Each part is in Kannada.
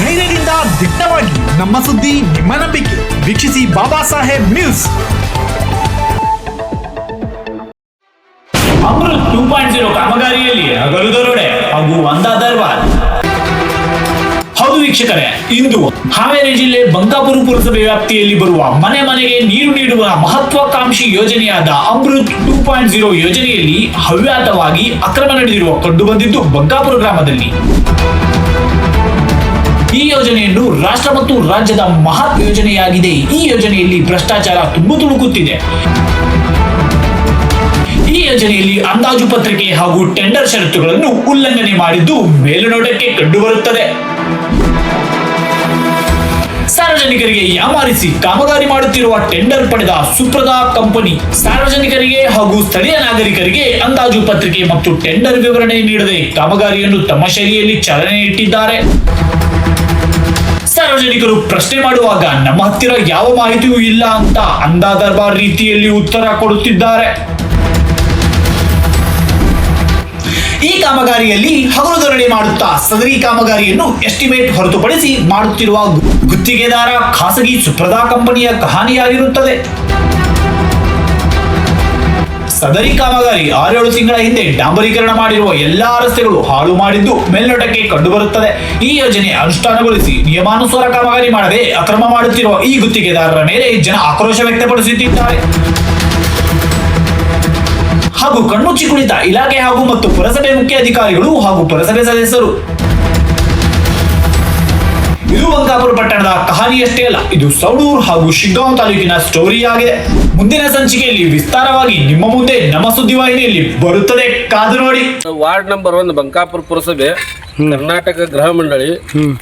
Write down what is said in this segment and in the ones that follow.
ಧೈರ್ಯದಿಂದ ದಿಟ್ಟವಾಗಿ ನಮ್ಮ ಸುದ್ದಿ ನಿಮ್ಮ ನಂಬಿಕೆ. ವೀಕ್ಷಿಸಿ Baba Saheb news. Amrut two point zero ಕಾಮಗಾರಿಯಲ್ಲಿ ಹಗಲು ಹಾಗೂ ಒಂದಾ ಹೌದು ವೀಕ್ಷಕರೇ, ಇಂದು ಹಾವೇರಿ ಜಿಲ್ಲೆ ಬಂಕಾಪುರ ಪುರಸಭೆ ವ್ಯಾಪ್ತಿಯಲ್ಲಿ ಬರುವ ಮನೆ ಮನೆಗೆ ನೀರು ನೀಡುವ ಮಹತ್ವಾಕಾಂಕ್ಷಿ ಯೋಜನೆಯಾದ ಅಮೃತ್ ಟೂ ಪಾಯಿಂಟ್ ಜೀರೋ ಯೋಜನೆಯಲ್ಲಿ ಹವ್ಯಾತವಾಗಿ ಅಕ್ರಮ ನಡೆದಿರುವ ಕಂಡುಬಂದಿದ್ದು ಬಂಕಾಪುರ ಗ್ರಾಮದಲ್ಲಿ. ಈ ಯೋಜನೆಯನ್ನು ರಾಷ್ಟ್ರ ಮತ್ತು ರಾಜ್ಯದ ಮಹತ್ ಯೋಜನೆಯಾಗಿದೆ. ಈ ಯೋಜನೆಯಲ್ಲಿ ಭ್ರಷ್ಟಾಚಾರ ತುಂಬು ತುಳುಕುತ್ತಿದೆ ಈ ಯೋಜನೆಯಲ್ಲಿ ಅಂದಾಜು ಪತ್ರಿಕೆ ಹಾಗೂ ಟೆಂಡರ್ ಷರತ್ತುಗಳನ್ನು ಉಲ್ಲಂಘನೆ ಮಾಡಿದ್ದು ಮೇಲುನೋಟಕ್ಕೆ ಕಂಡುಬರುತ್ತದೆ. ಸಾರ್ವಜನಿಕರಿಗೆ ಯಾಮಾರಿಸಿ ಕಾಮಗಾರಿ ಮಾಡುತ್ತಿರುವ ಟೆಂಡರ್ ಪಡೆದ ಸುಪ್ರದಾ ಕಂಪನಿ ಸಾರ್ವಜನಿಕರಿಗೆ ಹಾಗೂ ಸ್ಥಳೀಯ ನಾಗರಿಕರಿಗೆ ಅಂದಾಜು ಪತ್ರಿಕೆ ಮತ್ತು ಟೆಂಡರ್ ವಿವರಣೆ ನೀಡದೆ ಕಾಮಗಾರಿಯನ್ನು ತಮ್ಮ ಶೈಲಿಯಲ್ಲಿ ಚಾಲನೆ ಇಟ್ಟಿದ್ದಾರೆ ಸಾರ್ವಜನಿಕರು ಪ್ರಶ್ನೆ ಮಾಡುವಾಗ ನಮ್ಮ ಹತ್ತಿರ ಯಾವ ಮಾಹಿತಿಯೂ ಇಲ್ಲ ಅಂತ ಅಂದಾ ದರ್ಬಾರ್ ರೀತಿಯಲ್ಲಿ ಉತ್ತರ ಕೊಡುತ್ತಿದ್ದಾರೆ. ಈ ಕಾಮಗಾರಿಯಲ್ಲಿ ಹಗಲು ಧರಣಿ ಮಾಡುತ್ತಾ ಸದರಿ ಕಾಮಗಾರಿಯನ್ನು ಎಸ್ಟಿಮೇಟ್ ಹೊರತುಪಡಿಸಿ ಮಾಡುತ್ತಿರುವ ಗುತ್ತಿಗೆದಾರ ಖಾಸಗಿ ಸುಪ್ರದಾ ಕಂಪನಿಯ ಕಹಾನಿಯಾಗಿರುತ್ತದೆ. ಸದರಿ ಕಾಮಗಾರಿ ಆರೇಳು ತಿಂಗಳ ಹಿಂದೆ ಡಾಂಬರೀಕರಣ ಮಾಡಿರುವ ಎಲ್ಲಾ ರಸ್ತೆಗಳು ಹಾಳು ಮಾಡಿದ್ದು ಮೇಲ್ನೋಟಕ್ಕೆ ಕಂಡುಬರುತ್ತದೆ. ಈ ಯೋಜನೆ ಅನುಷ್ಠಾನಗೊಳಿಸಿ ನಿಯಮಾನುಸಾರ ಕಾಮಗಾರಿ ಮಾಡದೆ ಅಕ್ರಮ ಮಾಡುತ್ತಿರುವ ಈ ಗುತ್ತಿಗೆದಾರರ ಮೇಲೆ ಜನ ಆಕ್ರೋಶ ವ್ಯಕ್ತಪಡಿಸುತ್ತಿದ್ದಾರೆ. ಹಾಗೂ ಕಣ್ಣು ಕುಳಿತ ಇಲಾಖೆ ಹಾಗೂ ಮತ್ತು ಪುರಸಭೆ ಮುಖ್ಯ ಅಧಿಕಾರಿಗಳು ಹಾಗೂ ಪುರಸಭೆ ಸದಸ್ಯರು ಇದು ಬಂಕಾಪುರ ಪಟ್ಟಣದ ಕಹಾನಿಯಷ್ಟೇ ಅಲ್ಲ ಇದು ಸೌಡೂರ್ ಹಾಗೂ ಶಿಗ್ಗಾಂವ್ ತಾಲೂಕಿನ ಸ್ಟೋರಿ ಆಗಿದೆ. ಮುಂದಿನ ಸಂಚಿಕೆಯಲ್ಲಿ ವಿಸ್ತಾರವಾಗಿ ನಿಮ್ಮ ಮುಂದೆ ನಮ್ಮ ಸುದ್ದಿವಾಹಿನಿಯಲ್ಲಿ ಬರುತ್ತದೆ ಕಾದು ನೋಡಿ. ವಾರ್ಡ್ ನಂಬರ್ ಒಂದು ಬಂಕಾಪುರ ಪುರಸಭೆ ಕರ್ನಾಟಕ ಗೃಹ ಮಂಡಳಿ.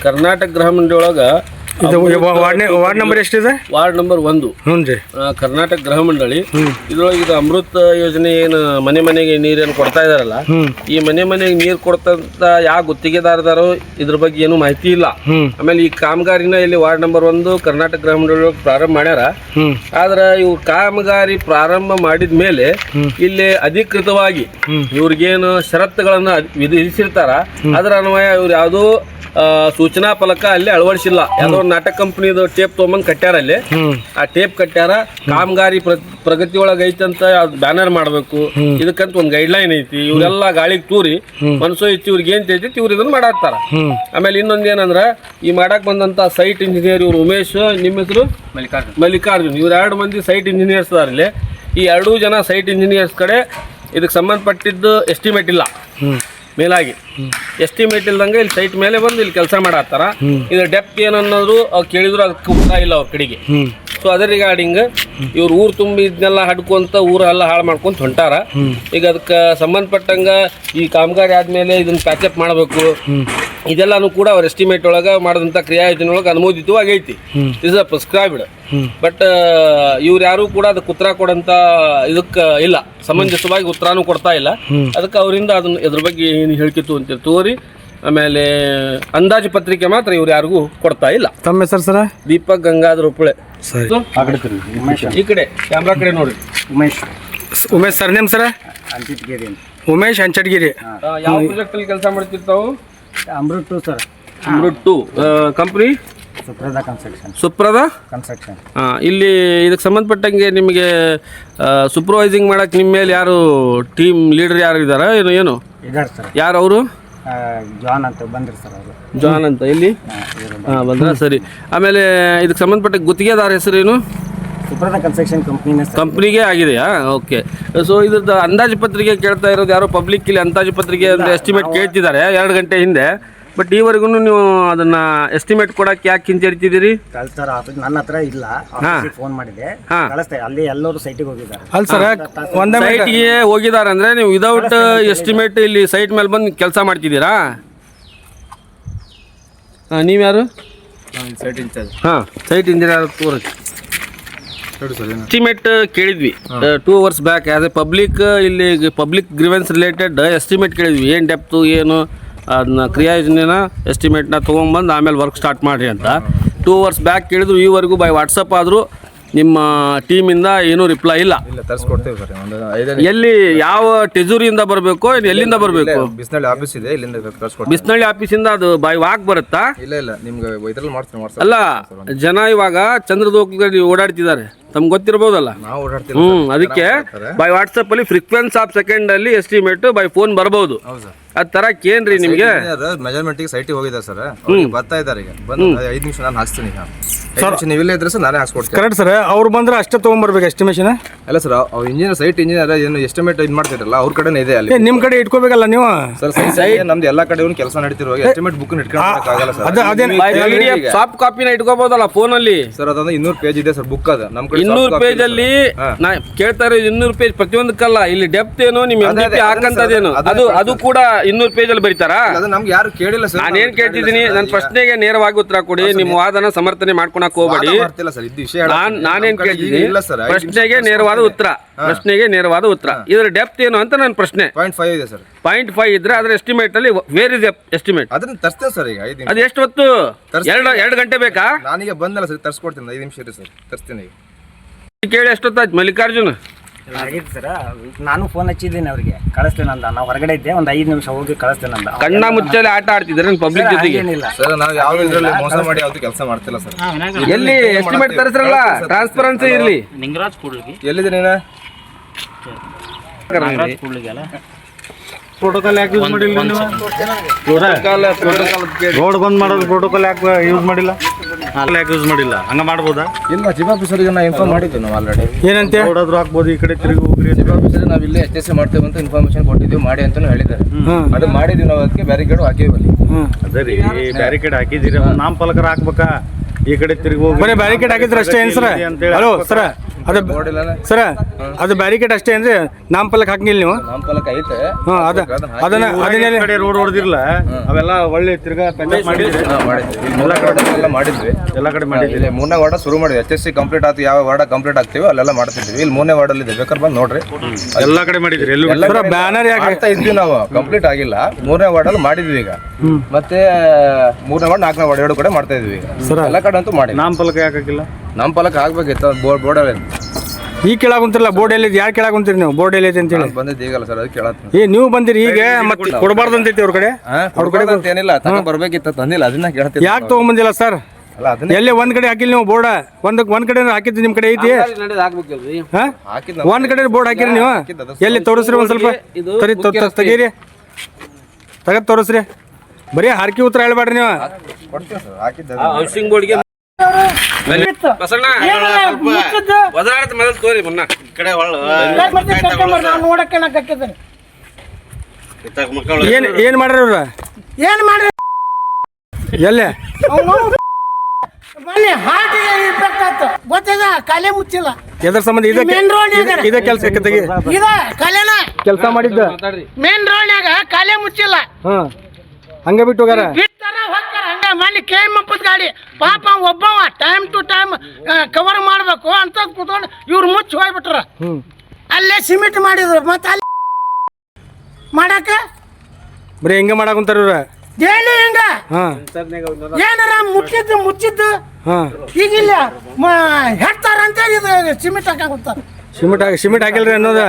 ಕರ್ನಾಟಕ ಗೃಹ ಮಂಡಳಿ ಒಳಗ ಇದು ವ- ವಾರ್ಡ್ ನಂಬರ್ ಎಷ್ಟಿದೆ? ವಾರ್ಡ್ ನಂಬರ್ ಒಂದು. ಹ್ಞೂ ರೀ. ಆ, ಕರ್ನಾಟಕ ಗೃಹ ಮಂಡಳಿ. ಇದ್ರೊಳಗೆ ಇದು ಅಮೃತ ಯೋಜನೆ ಏನು ಮನೆ ಮನೆಗೆ ನೀರೇನು ಕೊಡ್ತಾ ಇದಾರಲ್ಲ ಈ ಮನೆ ಮನೆಗೆ ನೀರು ಕೊಡ್ತಂತ ಯಾವ ಗುತ್ತಿಗೆದಾರದಾರೋ ಇದ್ರ ಬಗ್ಗೆ ಏನು ಮಾಹಿತಿ ಇಲ್ಲ. ಆಮೇಲೆ ಈ ಕಾಮಗಾರಿನ ಇಲ್ಲಿ ವಾರ್ಡ್ ನಂಬರ್ ಒಂದು ಕರ್ನಾಟಕ ಗೃಹ ಮಂಡಳಿ ಒಳಗೆ ಪ್ರಾರಂಭ ಮಾಡ್ಯಾರ. ಆದ್ರೆ ಇವು ಕಾಮಗಾರಿ ಪ್ರಾರಂಭ ಮಾಡಿದ ಮೇಲೆ ಇಲ್ಲಿ ಅಧಿಕೃತವಾಗಿ ಇವ್ರಿಗೇನು ಷರತ್ತುಗಳನ್ನ ವಿಧಿಸಿರ್ತಾರ. ಅದರ ಅನ್ವಯ ಇವ್ರು ಯಾವುದೋ ಆ, ಸೂಚನಾ ಫಲಕ ಅಲ್ಲಿ ಅಳವಡಿಸಿಲ್ಲ. ಯಾವುದೋ ಒಂದು ನಾಟಕ ಕಂಪ್ನಿದು ಟೇಪ್ ತೊಗೊಂಬಂದು ಕಟ್ಟ್ಯಾರ ಅಲ್ಲಿ. ಆ ಟೇಪ್ ಕಟ್ಟ್ಯಾರ ಕಾಮಗಾರಿ ಪ್ರ- ಪ್ರಗತಿ ಒಳಗೆ ಐತಂತ ಬ್ಯಾನರ್ ಮಾಡಬೇಕು. ಇದಕ್ಕಂತ ಒಂದು ಗೈಡ್ಲೈನ್ ಐತಿ. ಇವರೆಲ್ಲ ಗಾಳಿಗೆ ತೂರಿ ಮನಸ್ಸು ಇತ್ತು ಇವ್ರಿಗೆ ಏನ್ ತೈತಿ ಇವ್ರು ಇದನ್ನ ಮಾಡಾಕ್ತಾರ ಆಮೇಲೆ ಇನ್ನೊಂದು ಏನಂದ್ರ ಈ ಮಾಡಕ್ ಬಂದಂತ ಸೈಟ್ ಇಂಜಿನಿಯರ್ ಇವ್ರು ಉಮೇಶ್ ನಿಮ್ಮ ಹೆಸರು? ಮಲ್ಲಿಕಾರ್ಜುನ್. ಮಲ್ಲಿಕಾರ್ಜುನ್. ಇವ್ರ ಎರಡು ಮಂದಿ ಸೈಟ್ ಇಂಜಿನಿಯರ್ಸ್ ಅದಾರ ಇಲ್ಲಿ. ಈ ಎರಡೂ ಜನ ಸೈಟ್ ಇಂಜಿನಿಯರ್ಸ್ ಕಡೆ ಇದಕ್ಕೆ ಸಂಬಂಧಪಟ್ಟಿದ್ದು ಎಸ್ಟಿಮೇಟ್ ಇಲ್ಲ. ಮೇಲಾಗಿ. ಎಸ್ಟಿಮೇಟ್ ಇಲ್ದಂಗೆ ಇಲ್ಲಿ ಸೈಟ್ ಮೇಲೆ ಬಂದು ಇಲ್ಲಿ ಕೆಲಸ ಮಾಡತ್ತಾರ. ಇದು ಡೆಪ್ ಏನನ್ನೋದು ಅವ್ರು ಕೇಳಿದ್ರು ಅದಕ್ಕೆ ಉತ್ತರ ಇಲ್ಲ ಅವ್ರ ಕಡೆಗೆ. ಸೊ ಅದೇ ರಿಗಾರ್ಡಿಂಗ್ ಇವ್ರು ಊರು ತುಂಬಿ ಇದನ್ನೆಲ್ಲ ಹಡ್ಕೊಂತ ಊರೆಲ್ಲ ಹಾಳು ಮಾಡ್ಕೊಂತ ಹೊಂಟಾರ. ಈಗ ಅದಕ್ಕೆ ಸಂಬಂಧಪಟ್ಟಂಗ ಈ ಕಾಮಗಾರಿ ಆದ್ಮೇಲೆ ಇದನ್ನ ಪ್ಯಾಚಪ್ ಮಾಡಬೇಕು. ಇದೆಲ್ಲಾನು ಕೂಡ ಅವ್ರ ಎಸ್ಟಿಮೇಟ್ ಒಳಗೆ ಮಾಡಿದಂಥ ಕ್ರಿಯಾ ಯೋಜನೆ ಅನುಮೋದಿತವಾಗಿ ಅನುಮೋದಿತವಾಗೈತಿ ಇಸ್ ಅ ಪ್ರಿಸ್ಕ್ರೈಬ್ಡ್ ಬಟ್ ಇವ್ರು ಯಾರು ಕೂಡ ಅದಕ್ಕೆ ಉತ್ತರ ಕೊಡಂತ ಇದಕ್ಕೆ ಇಲ್ಲ. ಸಮಂಜಸವಾಗಿ ಉತ್ತರನೂ ಕೊಡ್ತಾ ಇಲ್ಲ. ಅದಕ್ಕೆ ಅವರಿಂದ ಅದನ್ನ ಇದ್ರ ಬಗ್ಗೆ ಏನು ಹೇಳ್ಕಿತ್ತು ಅಂತ ತೋರಿ. ಆಮೇಲೆ ಅಂದಾಜು ಪತ್ರಿಕೆ ಮಾತ್ರ ಇವ್ರು ಯಾರಿಗೂ ಕೊಡ್ತಾ ಇಲ್ಲ. ತಮ್ಮ ಹೆಸರು ಸರ? ದೀಪಕ್ ಗಂಗಾಧರ್ ಉಪ್ಪಳೆ. ಈ ಕಡೆ ಕ್ಯಾಮ್ರಾ ಕಡೆ ನೋಡಿ. Umesh Umesh sir name sir? Umesh Anchadgiri. ಆ, ಯಾವ ಪ್ರಾಜೆಕ್ಟ್ ಅಲ್ಲಿ ಕೆಲಸ ಮಾಡ್ತಿರ್ತಾವು? Amrut sir. Two company Suprada construction Suprada? Construction ಇಲ್ಲಿ ಇದಕ್ಕೆ ಸಂಬಂಧಪಟ್ಟಂಗೆ ನಿಮಗೆ ಸೂಪರ್ವೈಸಿಂಗ್ ಮಾಡಕ್ಕೆ ನಿಮ್ಮ ಮೇಲೆ ಯಾರು ಟೀಮ್ ಲೀಡರ್ ಯಾರು ಇದ್ದಾರಾ? ಏನು ಏನು? ಇದ್ದಾರೆ ಸರ್. ಯಾರು ಅವರು? ಜಾನ್ ಅಂತ ಬಂದ್ರಿ ಸರ್ ಅವರು. ಜಾನ್ ಅಂತ ಇಲ್ಲಿ ಹಾಂ ಬಂದ್ರ. ಸರಿ. ಆಮೇಲೆ ಇದಕ್ಕೆ ಸಂಬಂಧಪಟ್ಟ ಗುತ್ತಿಗೆದಾರ ಹೆಸರೇನು ಸುಪ್ರದ ಕನ್ಸ್ಟ್ರಕ್ಷನ್ ಕಂಪ್ನಿನ ಸರ್. ಕಂಪ್ನಿಗೆ ಆಗಿದೆಯಾ? ಓಕೆ. ಸೊ ಇದ್ರದ್ದು ಅಂದಾಜು ಪತ್ರಿಕೆ ಕೇಳ್ತಾ ಇರೋದು ಯಾರೋ ಪಬ್ಲಿಕ್ ಇಲ್ಲಿ ಅಂದಾಜು ಪತ್ರಿಕೆ ಒಂದು ಎಸ್ಟಿಮೇಟ್ ಕೇಳ್ತಿದ್ದಾರೆ ಎರಡು ಗಂಟೆ ಹಿಂದೆ. ಬಟ್ ಈವರೆಗೂ ನೀವು ಅದನ್ನ ಎಸ್ಟಿಮೇಟ್ ಕೊಡಕ್ಕೆ ಯಾಕೆ ಹಿಂಜರಿತಿದ್ದೀರಿ ಕಳ್ಸ್ತಾರ ಆಫೀಸ್ ನನ್ನ ಹತ್ರ ಇಲ್ಲ. ಫೋನ್ ಮಾಡಿದೆ. ಹಾ. ಕಳಿಸ್ತೆ ಅಲ್ಲಿ ಎಲ್ಲರೂ ಸೈಟಿಗೆ ಹೋಗಿದ್ದಾರೆ. ಅಲ್ಲ ಸರ್ ಒಂದೇ ಸೈಟ್ಗೆ ಹೋಗಿದ್ದಾರೆ ಅಂದ್ರೆ ನೀವು ವಿದೌಟ್ ಎಸ್ಟಿಮೇಟ್ ಇಲ್ಲಿ ಸೈಟ್ ಮೇಲೆ ಬಂದು ಕೆಲಸ ಮಾಡ್ತಿದ್ದೀರಾ? ಹಾಂ ನೀವ್ಯಾರು? ಹಾಂ ಸೈಟ್ ಇಂಜಿನಿಯರ್ ತೋರಿಸಿ ಎಸ್ಟಿಮೇಟ್ ಕೇಳಿದ್ವಿ. Two hours back as a public ಇಲ್ಲಿ ಪಬ್ಲಿಕ್ ಗ್ರಿವೆನ್ಸ್ ರಿಲೇಟೆಡ್ ಎಸ್ಟಿಮೇಟ್ ಕೇಳಿದ್ವಿ. ಏನು ಡೆಪ್ತು ಏನು ಅದನ್ನ ಕ್ರಿಯಾ ಯೋಜನೆನ ಎಸ್ಟಿಮೇಟ್ನ ತೊಗೊಂಬಂದು ಆಮೇಲೆ ವರ್ಕ್ ಸ್ಟಾರ್ಟ್ ಮಾಡಿರಿ ಅಂತ. ಟೂ ಅವರ್ಸ್ ಬ್ಯಾಕ್ ಕೇಳಿದ್ರು. ಈವರೆಗೂ ಬೈ ವಾಟ್ಸಪ್ ಆದರೂ ನಿಮ್ಮ ಟೀಮಿಂದ ಏನೂ ರಿಪ್ಲೈ ಇಲ್ಲ. ಇಲ್ಲ ತರಿಸ್ಕೊಡ್ತೇವೆ ಸರ್. ಒಂದು ಐದನೇ ಎಲ್ಲಿ ಯಾವ ಟೆಜೂರಿಯಿಂದ ಬರಬೇಕು ಎಲ್ಲಿಂದ ಬರಬೇಕು? ಬಿಸ್ನಳ್ಳಿ ಆಫೀಸ್ ಇದೆ ಇಲ್ಲಿಂದ ತರಿಸ್ಕೊಡ್ತೀವಿ. ಬಿಸ್ನಳ್ಳಿ ಆಫೀಸಿಂದ ಅದು ಬೈ ವಾಕ್ ಬರುತ್ತಾ? ಇಲ್ಲ ಇಲ್ಲ ನಿಮ್ಗೆ ಇದ್ರಲ್ಲಿ ಮಾಡ್ತೀನಿ ಮಾಡ್ತೀನಿ ಅಲ್ಲ ಜನ ಇವಾಗ ಚಂದ್ರದೋಕದಲ್ಲಿ ಓಡಾಡ್ತಿದ್ದಾರೆ. ತಮ್ಗೆ ಗೊತ್ತಿರ್ಬೋದಲ್ಲ? ನಾವು ಓಡಾಡ್ತೀವಿ ಹ್ಮ್ ಅದಕ್ಕೆ ಬೈ ವಾಟ್ಸಪ್ ಅಲ್ಲಿ ಫ್ರೀಕ್ವೆನ್ಸ್ ಆಫ್ ಸೆಕೆಂಡ್ ಅಲ್ಲಿ ಎಸ್ಟಿಮೇಟ್ ಬೈ ಫೋನ್ ಬರಬಹುದು ಅದ್ ತರಕ್ ಏನ್ರಿ ನಿಮ್ಗೆ? ಮೆಜರ್ಮೆಂಟಿಗೆ ಸೈಟಿಗೆ ಹೋಗಿದ್ದಾರೆ ಸರ್. ಬರ್ತಾ ಇದ್ದಾರೆ ಈಗ. ಬಂದು ಐದು ನಿಮಿಷ ನಾನು ಹಾಕ್ತೀನಿ ಈಗ. ನಿಮಿಷ ನೀವು ಇಲ್ಲೇ ಇದ್ರೆ ಸರ್ ನಾನೇ ಹಾಕ್ಸ್ಕೊಡ್ತೀನಿ. ಕರೆಕ್ಟ್ ಸರ್ ಅವ್ರು ಬಂದ್ರೆ ಅಷ್ಟೇ ತೊಗೊಂಬರ್ಬೇಕು ಎಸ್ಟಿಮೇಷನ್ ಅಲ್ಲ ಸರ್ ಅವ್ರು ಇಂಜಿನಿಯರ್ ಸೈಟ್ ಇಂಜಿನಿಯರ್ ಏನು ಎಸ್ಟಿಮೇಟ್ ಇದು ಮಾಡ್ತಿರಲ್ಲ ಅವ್ರ ಕಡೆನೇ ಇದೆ ಅಲ್ಲಿ. ನಿಮ್ಮ ಕಡೆ ಇಟ್ಕೋಬೇಕಲ್ಲ ನೀವು? ಸರ್ ಸೈಟ್ ನಮ್ದು ಎಲ್ಲ ಕಡೆ ಕೆಲಸ ನಡೀತಿರುವಾಗ ಎಸ್ಟಿಮೇಟ್ ಬುಕ್ ಅದ ಸರ್ ಅದೇನು ಸಾಫ್ಟ್ ಕಾಪಿನ ಇಟ್ಕೋಬೋದಲ್ಲ ಫೋನ್ ಅಲ್ಲಿ ಸರ್ ಅದೊಂದು ಇನ್ನೂರು ಪೇಜ್ ಇದೆ ಸರ್ ಬುಕ್ ಅದ. ನಮ್ಮ ಕಡೆ ಇನ್ನೂರು ಪೇಜ್ ಅಲ್ಲಿ. ನಾ ಕೇಳ್ತಾ ಇರೋದು ಇನ್ನೂರು ಪೇಜ್ ಪ್ರತಿಯೊಂದಕ್ಕಲ್ಲ ಇಲ್ಲಿ ಡೆಪ್ತ್ ಏನು ನಿಮ್ ಎಂ ಡಿ ಹಾಕಂತದೇನು ಅದು ಅದು ಕೂಡ ಇನ್ನೂರು ಪೇಜ್ ಅಲ್ಲಿ ಬರೀತಾರಾ? ಸರ್. ಅದು ನಮ್ಗೆ ಯಾರು ಕೇಳಿಲ್ಲ ಸರ್ ನಾನೇನ್ ಕೇಳ್ತಿದ್ದೀನಿ ನನ್ನ ಪ್ರಶ್ನೆಗೆ ನೇರವಾಗಿ ಉತ್ತರ ಕೊಡಿ ನಿಮ್ಮ ವಾದನ ಸಮರ್ಥನೆ ಮಾಡ್ಕೊಳಕ್ ಹೋಗ್ಬೇಡಿ. ಮಾಡ್ತಿಲ್ಲ ಸರ್ ಇದು ವಿಷಯ. ನಾನ್ ನಾನೇನ್ ಕೇಳ್ತಿದ್ದೀನಿ ಇಲ್ಲ ಸರ್ ಪ್ರಶ್ನೆಗೆ ನೇರವಾದ ಉತ್ತರ. ಪ್ರಶ್ನೆಗೆ ನೇರವಾದ ಉತ್ತರ. ಇದರ ಡೆಪ್ತ್ ಏನು ಅಂತ ನನ್ನ ಪ್ರಶ್ನೆ. ಪಾಯಿಂಟ್ ಫೈವ್ ಇದೆ ಸರ್. ಪಾಯಿಂಟ್ ಫೈವ್ ಇದ್ರೆ ಅದ್ರ ಎಸ್ಟಿಮೇಟ್ ಅಲ್ಲಿ ವೇರ್ ಇಸ್ ಎಸ್ಟಿಮೇಟ್ ಅದನ್ನ ತರ್ಸ್ತೇವೆ ಸರ್ ಈಗ ಐದು ನಿಮಿಷ. ಅದು ಎಷ್ಟು ಹೊತ್ತು? ತರ್ಸ್ತೀನಿ. ಎರಡು ಎರಡು ಗಂಟೆ ಬೇಕಾ? ನಾನೀಗ ಬಂದಲ್ಲ ಸರ್ ತರ್ಸ್ಕೊಡ್ತೀನಿ ಐದು ನಿಮಿಷ ಇರಿ ಸರ್ ತರ್ಸ್ತೀನಿ ಈಗ. ಕೇಳಿ ಎಷ್ಟೊತ್ತಾಯ್ತು ಮಲ್ಲಿಕಾರ್ಜುನ್? ಆಗಿತ್ತು ಸರ್. ನಾನು ಫೋನ್ ಹಚ್ಚಿದ್ದೀನಿ ಅವ್ರಿಗೆ. ಕಳಿಸ್ತೇನೆ ಅಂತ. ನಾವು ಹೊರಗಡೆ ಇದ್ದೆ. ಒಂದು ಐದು ನಿಮಿಷ ಹೋಗಿ ಕಳಿಸ್ತೇನೆ ಅಂತ. ಕಣ್ಣ ಮುಚ್ಚಲೆ ಆಟ ಆಡ್ತಿದ್ರೆ ಪಬ್ಲಿಕ್ ಜೊತೆಗೆ? ಹಾಗೇನಿಲ್ಲ. ಸರ್ ನಾವು ಯಾವ ಇದ್ರಲ್ಲಿ ಮೋಸ ಮಾಡಿ ಯಾವ್ದು ಕೆಲಸ ಮಾಡ್ತಿಲ್ಲ ಸರ್. ಎಲ್ಲಿ ಎಸ್ಟಿಮೇಟ್ ತರಿಸ್ರಲ್ಲ? ಟ್ರಾನ್ಸ್ಪರೆನ್ಸಿ ಇರ್ಲಿ. ನಿಂಗರಾಜ್ ಕೂಡ್ಲಿಗೆ? ಎಲ್ಲಿದೆ ನೀನು? ನಾಗರಾಜ್ ಕೂಡ್ಲಿಗಿ ಅಲ್ಲ ಪ್ರೋಟೋಕಾಲ್ ಯಾಕೆ ಯೂಸ್ ಮಾಡಿಲ್ಲ ರೋಡ್ ಬಂದ್ ಮಾಡೋದು ಪ್ರೋಟೋಕಾಲ್ ಯಾಕೆ ಯೂಸ್ ಮಾಡಿಲ್ಲ? ಯಾಕೆ ಯೂಸ್ ಮಾಡಿಲ್ಲ? ಹಂಗ ಮಾಡ್ಬೋದಾ? ಇಲ್ಲ ಚಿಪ್ ಆಫೀಸರ್ಗೆ ನಾವು ಇನ್ಫಾರ್ಮ್ ಮಾಡಿದ್ವಿ ನಾವು ಆಲ್ರೆಡಿ ಏನಂತೆ? ರೋಡ್ ಆದ್ರೂ ಹಾಕ್ಬೋದು ಈ ಕಡೆ ತಿರುಗಿ ಹೋಗ್ರಿ ಚಿಪ್ ಆಫೀಸರ್ ನಾವು ಇಲ್ಲೇ ಎಚ್ ಎಸ್ ಮಾಡ್ತೇವೆ ಅಂತ ಇನ್ಫಾರ್ಮೇಶನ್ ಕೊಟ್ಟಿದ್ದೀವಿ ಮಾಡಿ ಅಂತಾನು ಹೇಳಿದ್ದಾರೆ. ಅದು ಮಾಡಿದ್ವಿ ನಾವು ಅದಕ್ಕೆ ಬ್ಯಾರಿಕೇಡ್ ಹಾಕಿವಿ ಅಲ್ಲಿ. ಅದೇ ರೀ ಬ್ಯಾರಿಕೇಡ್ ಹಾಕಿದ್ದೀರಿ ನಾಮಫಲಕರ ಹಾಕ್ಬೇಕಾ? ಈ ಕಡೆ ತಿರುಗಿ ಹೋಗಿ ಬರೀ ಬ್ಯಾರಿಕೇಡ್ ಹಾಕಿದ್ರೆ ಅಷ್ಟೇ ಏನು ಸರ್ ಹಲೋ ಸರ ಅದು ಸರ ಅದು ಬ್ಯಾರಿಕೇಡ್ ಅಷ್ಟೇ ಏನ್ರಿ ನಾಮಫಲಕ ಹಾಕಿಲ್ಲ ನೀವು? ನಮ್ಮ ಐತೆ. ಹಾಂ ಅದ ಅದನ್ನ ಅದನ್ನೆಲ್ಲ ಕಡೆ ರೋಡ್ ಹೊಡೆದಿರಲ್ಲ ಅವೆಲ್ಲ ಒಳ್ಳೆ ತಿರ್ಗಾ ಮಾಡಿದ್ವಿ. ವಾರ್ಡ್ ಎಲ್ಲ ಮಾಡಿದ್ವಿ. ಎಲ್ಲ ಕಡೆ ಮಾಡಿದ್ವಿ ಇಲ್ಲಿ ಮೂರನೇ ವಾರ್ಡ್ ಶುರು ಮಾಡಿದ್ವಿ. ಎಚ್ ಎಸ್ ಸಿ ಕಂಪ್ಲೀಟ್ ಆಯ್ತು ಯಾವ ವಾರ್ಡ್ ಕಂಪ್ಲೀಟ್ ಆಗ್ತೀವಿ ಅಲ್ಲೆಲ್ಲ ಮಾಡ್ತಿದ್ವಿ. ಇಲ್ಲಿ ಮೂರನೇ ವಾರ್ಡ್ ಅಲ್ಲಿ ಇದೆ. ಬೇಕಾದ್ರೆ ಬಂದು ನೋಡ್ರಿ. ಎಲ್ಲ ಕಡೆ ಮಾಡಿದ್ರಿ. ಎಲ್ಲ ಬ್ಯಾನರ್ ಯಾಕೆ- ಇದ್ವಿ ನಾವು. ಕಂಪ್ಲೀಟ್ ಆಗಿಲ್ಲ. ಮೂರನೇ ವಾರ್ಡ್ ಅಲ್ಲಿ ಮಾಡಿದ್ವಿ ಈಗ. ಮತ್ತೆ ಮೂರನೇ ವಾರ್ಡ್ ನಾಲ್ಕನೇ ವಾರ್ಡ್ ಎರಡು ಕಡೆ ಮಾಡ್ತಾ ಇದ್ವಿ ಈಗ. ಎಲ್ಲ ಕಡೆ ಅಂತೂ ಮಾಡಿ ನಾಮಫಲಕ ಪಲಕ ಹಾಕಿಲ್ಲ? ನಮ್ಮ ಫಲಕ ಆಗ್ಬೇಕಿತ್ತು ಬೋರ್ಡ್ ಬೋರ್ಡ್ ಅಲ್ಲಿ. ಈಗ ಕೇಳಾಗ ಕುಂತಿರಲ್ಲ ಬೋರ್ಡ್ ಎಲ್ಲಿದೆ? ಯಾರು ಕೇಳಾಗ ಕುಂತೀರಿ ನೀವು? ಬೋರ್ಡ್ ಎಲ್ಲಿದೆ ಅಂತ ಹೇಳಿ. ಬಂದಿದ್ದು ಈಗಲ್ಲ ಸರ್ ಅದು ಕೇಳತ್ತೀನಿ ಏ ನೀವು ಬಂದಿರಿ ಈಗ? ಮತ್ತೆ ಕೊಡಬಾರ್ದು ಅಂತೈತಿ ಅವ್ರ ಕಡೆ? ಅವ್ರ ಕಡೆ ಅಂತ ಏನಿಲ್ಲ ತಗೊಂಡ್ ಬರ್ಬೇಕಿತ್ತು ತಂದಿಲ್ಲ ಅದನ್ನ ಕೇಳ್ತೀನಿ ಯಾಕೆ ತೊಗೊಂಬಂದಿಲ್ಲ ಸರ್? ಅಲ್ಲ ಅದನ್ನ ಎಲ್ಲೇ ಒಂದ್ ಕಡೆ ಹಾಕಿಲ್ಲ ನೀವು ಬೋರ್ಡ್? ಒಂದ್ ಒಂದ್ ಕಡೆ ಹಾಕಿದ್ದು ನಿಮ್ ಕಡೆ ಐತಿ? ಹಾ? ಒಂದ್ ಕಡೆ ಬೋರ್ಡ್ ಹಾಕಿರಿ ನೀವು? ಎಲ್ಲಿ ತೋರಿಸ್ರಿ ಒಂದ್ ಸ್ವಲ್ಪ? ಇದು ತರಿ ರಸ್ತೆ. ತೆಗೀರಿ. ತಗದ್ ತೋರಿಸ್ರಿ. ಬರೀ ಹಾರ್ಕಿ ಉತ್ತರ ಹೇಳ್ಬೇಡ್ರಿ ನೀವು. ಕೊಡ್ತೀನಿ ಸರ್ ಹಾಕಿದ್ದು ಬೋರ್ಡ್ಗೆ ಮೊದಲು ತೋರಿ ಮುನ್ನ. ಏನ್ ಏನ್ ಮಾಡ್ರಿ ಏನ್ ಮಾಡ್ರಿ? ಎಲ್ಲೇ? ಮನೆ ಹಾರ್ಟಿಗೆ ಇಫೆಕ್ಟ್ ಆಯ್ತು. ಗೊತ್ತದ ಕಲೆ ಮುಚ್ಚಿಲ್ಲ. ಎದ್ರ ಸಂಬಂಧ ಇದ ಮೇನ್ ರೋಡ್. ಇದ ಕೆಲಸ ತೆಗಿ. ಇದ? ಕಲೆನ? ಕೆಲಸ ಮಾಡಿದ್ದ. ಮೇನ್ ರೋಡ್ನ್ಯಾಗ ಕಲೆ ಮುಚ್ಚಿಲ್ಲ. ಹಾ ಹಂಗ ಬಿಟ್ಟು ಹೋಗ್ಯಾರ? ಬಿಟ್ಟಾರ ಕೇಳಿ ಹಂಗ ಮನೆ ಕೆ ಎಂ ಗಾಡಿ ಪಾಪ ಒಬ್ಬವ ಟೈಮ್ ಟು ಟೈಮ್ ಕವರ್ ಮಾಡಬೇಕು ಅಂತ ಕುತ್ಕೊಂಡು ಇವ್ರು ಮುಚ್ಚಿ ಹೋಗ್ಬಿಟ್ರ. ಅಲ್ಲೇ ಸಿಮೆಂಟ್ ಮಾಡಿದ್ರು ಮತ್ತೆ ಅಲ್ಲಿ ಮಾಡಾಕ ಬರೀ ಹಿಂಗ ಮಾಡಾಕ್ ಕುಂತಾರ ಇವ್ರ? ಡೈಲಿ ಹಿಂಗ? ಏನಾರ ಮುಚ್ಚಿದ್ದು ಮುಚ್ಚಿದ್ದು? ಈಗಿಲ್ಲ ಹೆಡ್ತಾರ ಅಂತೇಳಿ ಇದು ಸಿಮೆಂಟ್ ಹಾಕಾಗುತ್ತಾರೆ ಸಿಮೆಂಟ್ ಹಾಕಿ ಸಿಮೆಂಟ್ ಹಾಕಿಲ್ರಿ ಅನ್ನೋದ?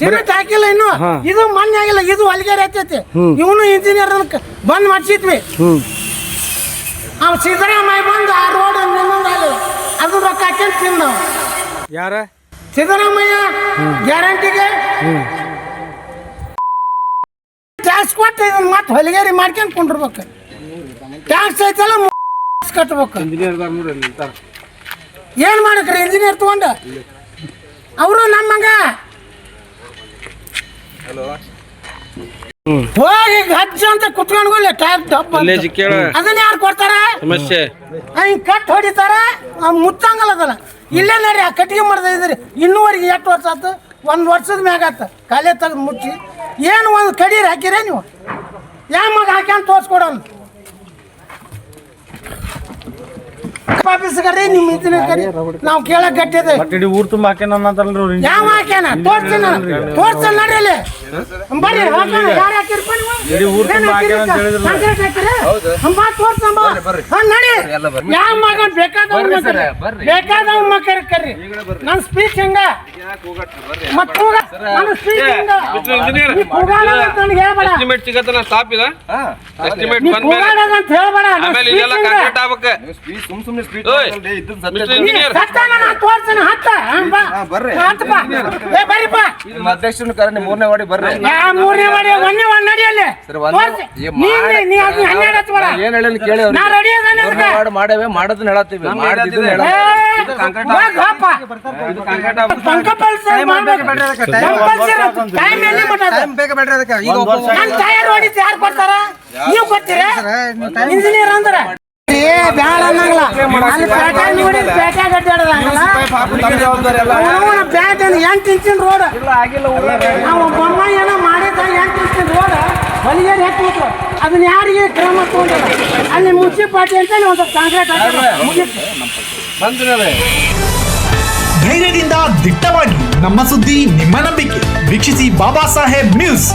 ಸಿಮೆಂಟ್ ಹಾಕಿಲ್ಲ ಇನ್ನು. ಇದು ಮಣ್ಣೆ ಆಗಿಲ್ಲ ಇದು ಹೊಲಿಗೆರೆ ಹತ್ತೈತಿ ಇವನು ಇಂಜಿನಿಯರ್ ಬಂದ್ ಮಾಡ್ಸಿದ್ವಿ. ಅವ್ ಸಿದ್ದರಾಮಯ್ಯ ಬಂದು ಆ ರೋಡ್ ನಿನ್ನೊಂದಾಗಲ್ಲ ಅದು ರೊಕ್ಕ ಹಾಕ್ಯಂತ ತಿಂದ. ಯಾರ? ಸಿದ್ದರಾಮಯ್ಯ ಗ್ಯಾರಂಟಿಗೆ ಟ್ಯಾಕ್ಸ್ ಕೊಟ್ಟು ಇದನ್ನ ಮತ್ತೆ ಹೊಲಿಗೇರಿ ಮಾಡ್ಕೊಂಡು ಕುಂಡಿರ್ಬೇಕು. ಟ್ಯಾಕ್ಸ್ ಐತಲ್ಲ ಕಟ್ಬೇಕು. ಏನು ಮಾಡಕ್ರಿ ಇಂಜಿನಿಯರ್ ತಗೊಂಡ? ಅವರು ನಮ್ಮಂಗ. ಹೋಗಿ ಗಜ್ಜ ಅಂತ ಕುತ್ಕೊಂಡ್ಕೊಳ್ಳಿ ಟ್ಯಾಬ್. ವಿಲೇಜ್ ಕೇಳ. ಅದನ್ನ ಯಾರು ಕೊಡ್ತಾರ? ಸಮಸ್ಯೆ. ಹಿಂಗ್ ಕಟ್ ಹೊಡಿತಾರ? ಅವ್ ಮುಚ್ಚಂಗಲ್ಲ ಅದಲ್ಲ ಇಲ್ಲೇ ನಡ್ರಿ ಆ ಕಟ್ಟಿಗೆ ಮಾಡ್ದ ಇದ್ರಿ. ಇನ್ನೂವರೆಗೆ ಎಷ್ಟು ವರ್ಷ ಆತು? ಒಂದ್ ವರ್ಷದ ಮ್ಯಾಗ ಆತ. ಕಾಲೇ ತಗ ಮುಚ್ಚಿ. ಏನು ಒಂದು ಕಡಿ ಹಾಕಿರ ನೀವು? ಯಾ ಮಗ ಹಾಕ್ಯಾನ್ ನಿಮ್ಮ ಇದನ್ನ ಕರಿ ನಾವು ಕೇಳಕ್ ಗಟ್ಟಿದೆ ಬಟ್ ಇಡೀ ಊರ್ ತುಂಬ ಹಾಕ್ಯಾನ ಅನ್ನತಾರಲ್ರಿ ಅವ್ರು ಯಾವ ಹಾಕ್ಯಾನ? ತೋರ್ಸನ ತೋರ್ಸ್ತೀನಿ ನಡ್ರಿ ಬರ್ರಿ ಯಾರು ಇಡೀ ಊರ್ ತುಂಬ? ಅಂತ ಹೇಳಿದ್ರು. ಕಾಂಕ್ರೀಟ್ ಹಾಕಿರಿ? ಹಂಗ್ ಬಾ ತೋರ್ಸಂಬ. ಹಾ, ನಡಿ. ಯಾವ ಮಗ ಬೇಕಾದವ್ ಮಕ್ಕಳು ಬೇಕಾದವ್ ಮಕ್ಕಳು ಕರ್ರಿ. ನನ್ನ ಸ್ಪೀಚ್ ಹಿಂಗ? ಮತ್ತ ಕೂಗ ನನ್ನ ಸ್ಪೀಚ್ ಹಿಂಗ. ಇಂಜಿನಿಯರ್ ನೀ ಕೂಗಾಡೋದು ಅಂತ ನನಗೆ ಹೇಳ್ಬೇಡ. ಎಸ್ಟಿಮೇಟ್ ಸ್ಟಾಪ್ ಇದ. ಹಾ ಎಸ್ಟಿಮೇಟ್ ನೀ ಬಂದ್ಮೇಲೆ ಕೂಗಾಡೋದು ಅಂತ ಹೇಳ್ಬೇಡ. ಆಮೇಲೆ ಇದೆಲ್ಲ ಕಾಂಕ್ರೀಟ್ ಆಗ್ಬೇಕು. ಸ್ಪೀಚ್ ಸುಮ್ ಸುಮ್ನೆ ಸ್ಪೀಚ್ ಸತ್ಯ ನೀ ಇಂಜಿನಿಯರ್ ಸತ್ತಾನ ನಾ ತೋರ್ಸ್ತೀನಿ ಹತ್ತ ಬಾ. ಹತ್ತಪ್ಪ. ಏ ಬರ್ರಿಪ್ಪ. ನಿಮ್ಮ ಅಧ್ಯಕ್ಷರನ್ನ ಕರೆ ಮೂರನೇ ವಾಡಿ ಬರ್ರಿ. ಯಾ ಮೂರನೇ ಮಾಡಿ ಒಂದೇ ಒಂದ್ ನಡಿಯಲ್ಲಿ ಸರ್, ಒಂದೇ- ಈ ನೀ ನೀ ಅದನ್ನ ಹನ್ನೆರಡು ಹಚ್ಬೇಡ. ನಾ ಏನ್ ಹೇಳಿಲ್ಲ ಕೇಳಿ ನಾನು ರೆಡಿ ಅದಾನೆ ಅದಕ್ಕೆ. ಮಾಡೇವೆ ಮಾಡೋದನ್ನ ಹೇಳತ್ತೀವಿ. ಮಾಡಿದ್ದು ಮಾಡ್ಬೇಕು. Compulsory time? ನನ್ ಯಾರು ಕೊಡ್ತಾರ? ನೀವು ಕೊಡ್ತೀರ? ಇಂಜಿನಿಯರ್ ಅಂದ್ರ? ಏ ಬ್ಯಾಡ ಅನ್ನಂಗಿಲ್ಲ. ಅಲ್ಲಿ ಪೇಟೆ ನೋಡಿ ಪೇಟೆ ಗಡ್ಡಾಡದಂಗಿಲ್ಲ ಅವನ ಬ್ಯಾಟ್ ಎಂಟು ಇಂಚಿನ ರೋಡ್? ನಾವು ಬೊಮ್ಮ ಏನೋ ಮಾಡಿದ ಎಂಟು ಇಂಚಿನ ರೋಡ್? ಅದನ್ನ ಯಾರಿಗೆ ಕ್ರಮ ತಗೊಂಡಿಲ್ಲ. ಅಲ್ಲಿ ಮುನ್ಸಿಪಾಲ್ಟಿ ಅಂತ ಒಂದು ಕಾಂಕ್ರೀಟ್ ಧೈರ್ಯದಿಂದ ದಿಟ್ಟವಾಗಿ ನಮ್ಮ ಸುದ್ದಿ ನಿಮ್ಮ ನಂಬಿಕೆ. ವೀಕ್ಷಿಸಿ ಬಾಬಾ ಸಾಹೇಬ್ ನ್ಯೂಸ್.